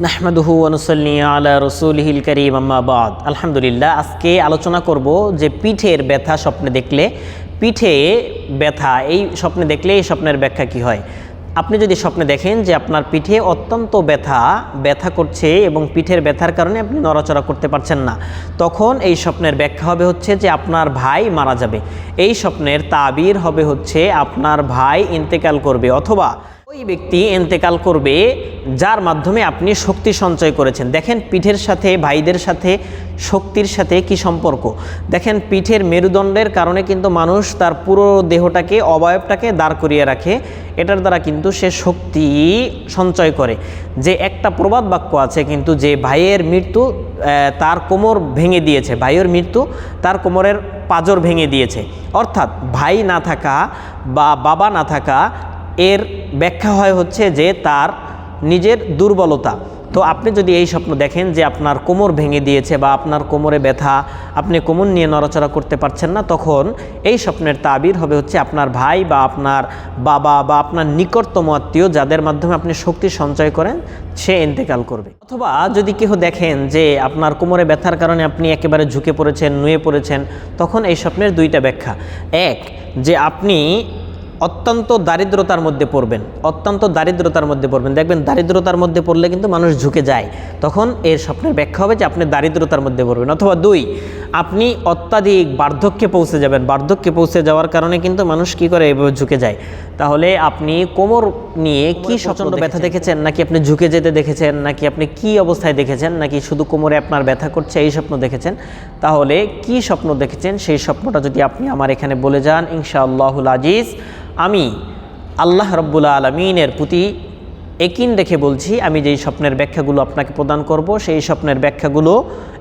নাহমাদুহু অনুসল্লি আলা রসুলহিল করিম আম্মাবাদ আলহামদুলিল্লাহ, আজকে আলোচনা করব যে পিঠের ব্যথা স্বপ্নে দেখলে, পিঠে ব্যথা, এই স্বপ্নে দেখলে এই স্বপ্নের ব্যাখ্যা কি হয়? আপনি যদি স্বপ্নে দেখেন যে আপনার পিঠে অত্যন্ত ব্যথা ব্যথা করছে এবং পিঠের ব্যথার কারণে আপনি নড়াচড়া করতে পারছেন না, তখন এই স্বপ্নের ব্যাখ্যা হবে হচ্ছে যে আপনার ভাই মারা যাবে। এই স্বপ্নের তাবির হবে হচ্ছে আপনার ভাই ইন্তেকাল করবে অথবা ওই ব্যক্তি এন্তেকাল করবে, যার মাধ্যমে আপনি শক্তি সঞ্চয় করেছেন। দেখেন পিঠের সাথে, ভাইদের সাথে শক্তির সাথে কি সম্পর্ক। দেখেন পিঠের মেরুদণ্ডের কারণে কিন্তু মানুষ তার পুরো দেহটাকে, অবয়বটাকে দাঁড় করিয়ে রাখে। এটার দ্বারা কিন্তু সে শক্তি সঞ্চয় করে। যে একটা প্রবাদ বাক্য আছে কিন্তু যে ভাইয়ের মৃত্যু তার কোমর ভেঙে দিয়েছে। ভাইয়ের মৃত্যু, তার কোমরের পাজর ভেঙে দিয়েছে। অর্থাৎ ভাই না থাকা বা বাবা না থাকা এর ব্যাখ্যা হয় হচ্ছে যে তার নিজের দুর্বলতা। তো আপনি যদি এই স্বপ্ন দেখেন যে আপনার কোমর ভেঙে দিয়েছে বা আপনার কোমরে ব্যথা, আপনি কোমর নিয়ে নড়াচড়া করতে পারছেন না, তখন এই স্বপ্নের তাবির হবে হচ্ছে আপনার ভাই বা আপনার বাবা বা আপনার নিকটতম আত্মীয় যাদের মাধ্যমে আপনি শক্তি সঞ্চয় করেন, সে ইন্তেকাল করবে। অথবা যদি কেউ দেখেন যে আপনার কোমরে ব্যথার কারণে আপনি একেবারে ঝুঁকে পড়েছেন, নুয়ে পড়েছেন, তখন এই স্বপ্নের দুইটা ব্যাখ্যা। এক, যে আপনি অত্যন্ত দারিদ্রতার মধ্যে পড়বেন অত্যন্ত দারিদ্রতার মধ্যে পড়বেন। দেখবেন দারিদ্রতার মধ্যে পড়লে কিন্তু মানুষ ঝুঁকে যায়। তখন এর স্বপ্নের ব্যাখ্যা হবে যে আপনি দারিদ্রতার মধ্যে পড়বেন। অথবা দুই আপনি অত্যাধিক বার্ধক্যে পৌঁছে যাবেন। বার্ধক্যে পৌঁছে যাওয়ার কারণে কিন্তু মানুষ কি করে এভাবে ঝুঁকে যায়? তাহলে আপনি কোমর নিয়ে কি স্বপ্ন ব্যথা দেখেছেন? নাকি আপনি ঝুঁকে যেতে দেখেছেন? নাকি আপনি কি অবস্থায় দেখেছেন? নাকি শুধু কোমরে আপনার ব্যথা করছে এই স্বপ্ন দেখেছেন? তাহলে কি স্বপ্ন দেখেছেন? সেই স্বপ্নটা যদি আপনি আমার এখানে বলে যান ইনশাআল্লাহুল আজিজ আমি আল্লাহ রব্বুল আলমিনের প্রতি একিন রেখে বলছি, আমি যেই স্বপ্নের ব্যাখ্যাগুলো আপনাকে প্রদান করব, সেই স্বপ্নের ব্যাখ্যাগুলো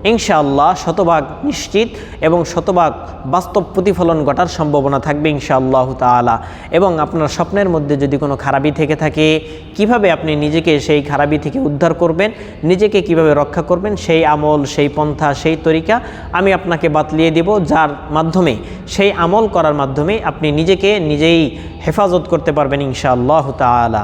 ইনশাআল্লাহ শতভাগ নিশ্চিত এবং শতভাগ বাস্তব প্রতিফলন ঘটার সম্ভাবনা থাকবে ইনশাআল্লাহ তাআলা। এবং আপনার স্বপ্নের মধ্যে যদি কোনো খারাপি থেকে থাকে, কীভাবে আপনি নিজেকে সেই খারাপি থেকে উদ্ধার করবেন, নিজেকে কীভাবে রক্ষা করবেন, সেই আমল, সেই পন্থা, সেই তরিকা আমি আপনাকে বাতলিয়ে দেব, যার মাধ্যমে, সেই আমল করার মাধ্যমে আপনি নিজেকে নিজেই হেফাজত করতে পারবেন ইনশাআল্লাহ তাআলা।